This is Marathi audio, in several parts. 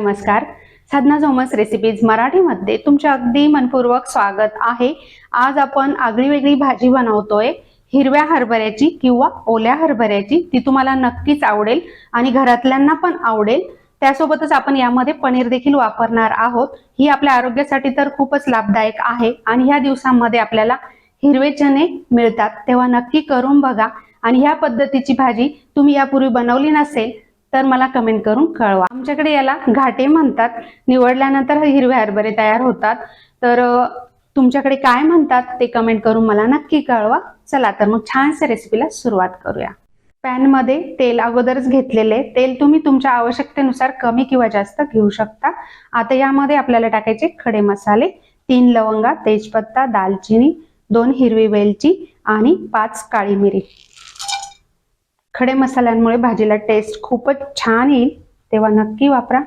नमस्कार. साधना झोमस रेसिपीज मराठीमध्ये तुमचे अगदी मनपूर्वक स्वागत आहे. आज आपण आगळी वेगळी भाजी बनवतोय. हिरव्या हरभऱ्याची किंवा ओल्या हरभऱ्याची ती तुम्हाला नक्कीच आवडेल आणि घरातल्यांना पण आवडेल. त्यासोबतच आपण यामध्ये पनीर देखील वापरणार आहोत. ही आपल्या आरोग्यासाठी तर खूपच लाभदायक आहे आणि ह्या दिवसांमध्ये आपल्याला हिरवे चणे मिळतात. तेव्हा नक्की करून बघा आणि ह्या पद्धतीची भाजी तुम्ही यापूर्वी बनवली नसेल तर मला कमेंट करून कळवा. आमच्याकडे याला घाटे म्हणतात. निवडल्यानंतर हिरवे हरभरे तयार होतात. तर तुमच्याकडे काय म्हणतात ते कमेंट करून मला नक्की कळवा. चला तर मग छानशा रेसिपीला सुरुवात करूया. पॅनमध्ये तेल अगोदरच घेतलेले. तेल तुम्ही तुमच्या आवश्यकतेनुसार कमी किंवा जास्त घेऊ शकता. आता यामध्ये आपल्याला टाकायचे खडे मसाले तीन लवंगा तेजपत्ता दालचिनी दोन हिरवी वेलची आणि पाच काळी मिरी. खडे मसाल्यांमुळे भाजीला टेस्ट खूपच छान येईल. तेव्हा नक्की वापरा.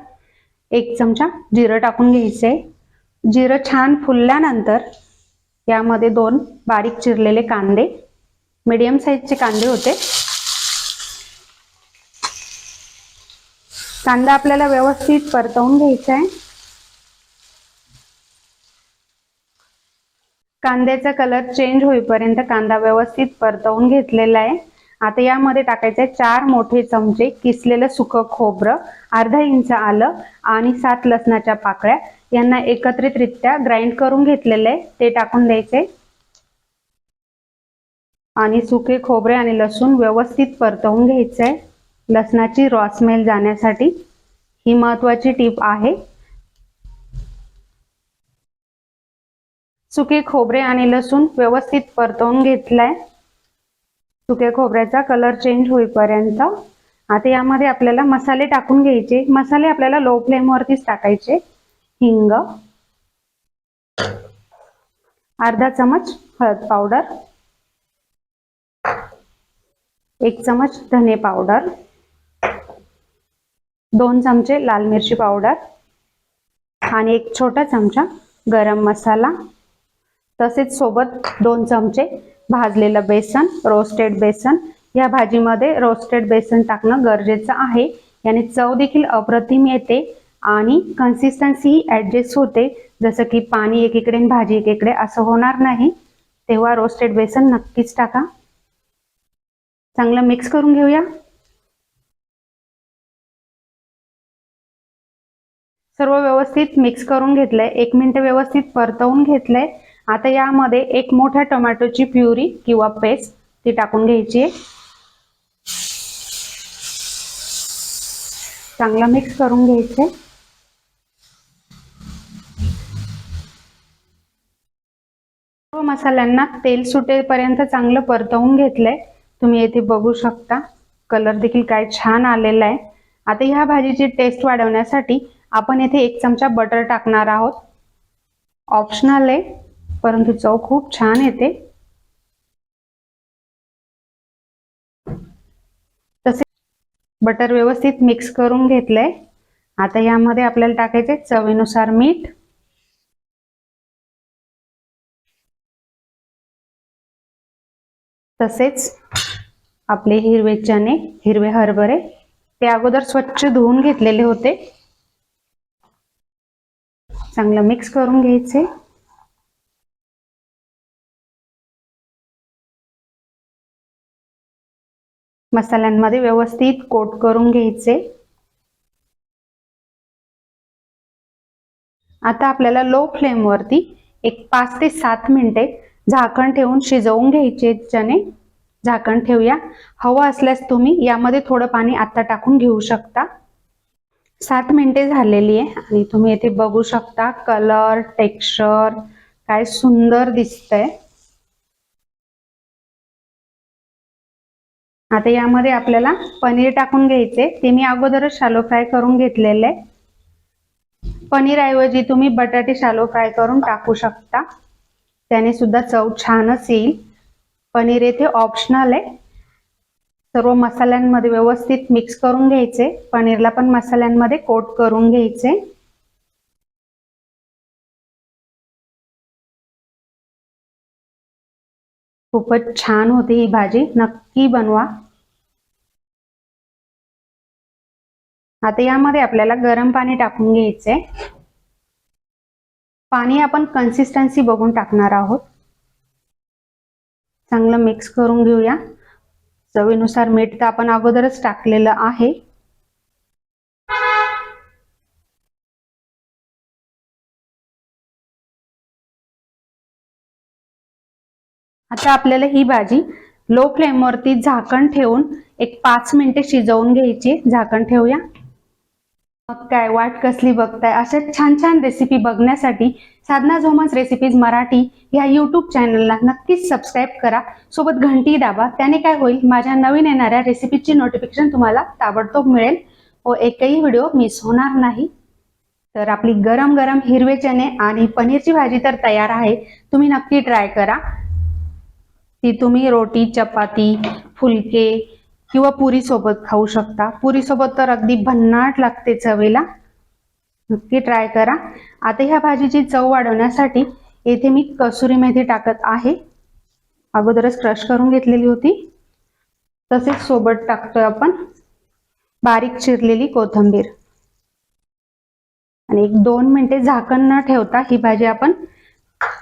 एक चमचा जिरं टाकून घ्यायचंय. जिरं छान फुलल्यानंतर यामध्ये दोन बारीक चिरलेले कांदे मीडियम साईजचे कांदे होते. कांदा आपल्याला व्यवस्थित परतवून घ्यायचा आहे कांद्याचा कलर चेंज होईपर्यंत कांदा व्यवस्थित परतवून घेतलेला आहे. आता यामध्ये टाकायचं चार मोठे चमचे किसलेलं सुकं खोबरं अर्धा इंच आलं आणि सात लसणाच्या पाकळ्या. यांना एकत्रितरित्या ग्राइंड करून घेतलेलं आहे. ते टाकून द्यायचे आणि सुके खोबरे आणि लसूण व्यवस्थित परतवून घ्यायचं आहे लसणाची रॉसमेल जाण्यासाठी ही महत्वाची टीप आहे. सुके खोबरे आणि लसूण व्यवस्थित परतवून घेतलाय. सुक्या खोबऱ्याचा कलर चेंज होईपर्यंत आता यामध्ये आपल्याला मसाले टाकून घ्यायचे. मसाले आपल्याला लो फ्लेम वरतीच टाकायचे. हिंग अर्धा चमच हळद पावडर एक चमच धने पावडर दोन चमचे लाल मिरची पावडर आणि एक छोटा चमचा गरम मसाला. तसेच सोबत दोन चमचे भाजलेलं बेसन रोस्टेड बेसन. या भाजीमध्ये रोस्टेड बेसन टाकणं गरजेचं आहे. याने चव देखील अप्रतिम येते आणि कन्सिस्टन्सी ॲडजस्ट होते. जसं की पाणी एकीकडे आणि भाजी एकीकडे असं होणार नाही. तेव्हा रोस्टेड बेसन नक्कीच टाका. चांगलं मिक्स करून घेऊया. सर्व व्यवस्थित मिक्स करून घेतलंय. एक मिनिट व्यवस्थित परतवून घेतलंय. आता यामध्ये एक मोठ्या टोमॅटोची प्युरी किंवा पेस्ट ती टाकून घ्यायची आहे. चांगला मिक्स करून घ्यायचे सर्व मसाल्यांना तेल सुटेपर्यंत चांगलं परतवून घेतलंय. तुम्ही येथे बघू शकता. कलर देखील काय छान आलेला आहे. आता ह्या भाजीची टेस्ट वाढवण्यासाठी आपण येथे एक चमचा बटर टाकणार आहोत. ऑप्शनल आहे. परंतु चव खूप छान येते. तसे बटर व्यवस्थित मिक्स करून घेतलंय. आता यामध्ये आपल्याला टाकायचे चवीनुसार मीठ. तसेच आपले हिरवे चणे हिरवे हरभरे ते अगोदर स्वच्छ धुवून घेतलेले होते. चांगलं मिक्स करून घ्यायचे. मसाल्यांमध्ये व्यवस्थित कोट करून घ्यायचे. आता आपल्याला लो फ्लेमवरती एक पाच ते सात मिनिटे झाकण ठेवून शिजवून घ्यायचे चणे झाकण ठेवूया. हवं असल्यास तुम्ही यामध्ये थोडं पाणी आता टाकून घेऊ शकता. सात मिनिटे झालेली आहे आणि तुम्ही येथे बघू शकता कलर टेक्स्चर काय सुंदर दिसतंय. आता यामध्ये आपल्याला पनीर टाकून घ्यायचे. ते मी अगोदरच शालो फ्राय करून घेतलेले. पनीरऐवजी पनीर ऐवजी तुम्ही बटाटे शालो फ्राय करून टाकू शकता. त्याने सुद्धा चव छानच येईल. पनीर येथे ऑप्शनल आहे. सर्व मसाल्यांमध्ये व्यवस्थित मिक्स करून घ्यायचे. पनीरला पण मसाल्यांमध्ये कोट करून घ्यायचे. खूपच छान होती ही भाजी. नक्की बनवा. आता यामध्ये आपल्याला गरम पाणी टाकून घ्यायचंय पाणी आपण कन्सिस्टन्सी बघून टाकणार आहोत. चांगलं मिक्स करून घेऊया. चवीनुसार मीठ तर आपण अगोदरच टाकलेलं आहे. आता आपल्याला ही भाजी लो फ्लेमवरती झाकण ठेवून एक पाच मिनिटे शिजवून घ्यायची. झाकण ठेवूया. मग काय वाट कसली बघताय? अशा छान छान रेसिपी बघण्यासाठी साधना झोमन्स रेसिपीज मराठी ह्या युट्यूब चॅनलला नक्कीच सबस्क्राईब करा. सोबत घंटी दाबा. त्याने काय होईल माझ्या नवीन येणाऱ्या रेसिपीची नोटिफिकेशन तुम्हाला ताबडतोब मिळेल. व एकही व्हिडिओ मिस होणार नाही. तर आपली गरम गरम हिरवे चणे आणि पनीरची भाजी तर तयार आहे. तुम्ही नक्की ट्राय करा. ती तुम्ही रोटी चपाती फुलके किंवा पुरी सोबत खाऊ शकता. पुरी सोबत तर अगदी भन्नाट लागते चवीला. नक्की ट्राय करा. आता ह्या भाजीची चव वाढवण्यासाठी येथे मी कसुरी मेथी टाकत आहे. अगोदरच क्रश करून घेतलेली होती. तसेच सोबत टाकतोय आपण बारीक चिरलेली कोथिंबीर. आणि एक दोन मिनिटे झाकण न ठेवता ही भाजी आपण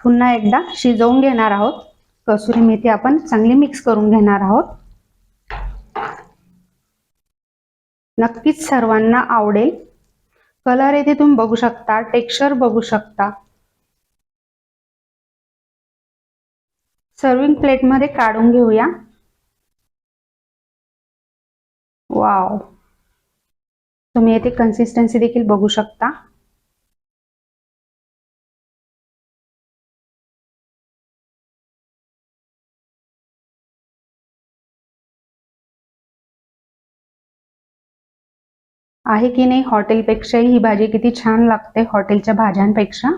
पुन्हा एकदा शिजवून घेणार आहोत. कसुरी मेथी आपण चांगली मिक्स करून घेणार आहोत. नक्कीच सर्वांना आवडेल. कलर येथे तुम्ही बघू शकता टेक्स्चर बघू शकता. सर्विंग प्लेटमध्ये काढून घेऊया. वाव. तुम्ही येथे कन्सिस्टन्सी देखील बघू शकता. आहे की नाही हॉटेलपेक्षाही ही भाजी किती छान लागते हॉटेलच्या भाज्यांपेक्षा?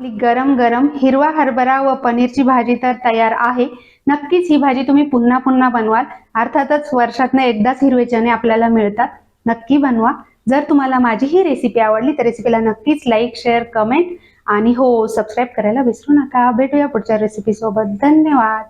गरम गरम हिरवा हरभरा व पनीरची भाजी तर तयार आहे. नक्कीच ही भाजी तुम्ही पुन्हा पुन्हा बनवाल. अर्थातच वर्षातनं एकदाच हिरवे चणे आपल्याला मिळतात. नक्की बनवा. जर तुम्हाला माझी ही रेसिपी आवडली तर रेसिपीला नक्कीच लाईक शेअर कमेंट आणि हो सबस्क्राईब करायला विसरू नका. भेटूया पुढच्या रेसिपी सोबत. धन्यवाद.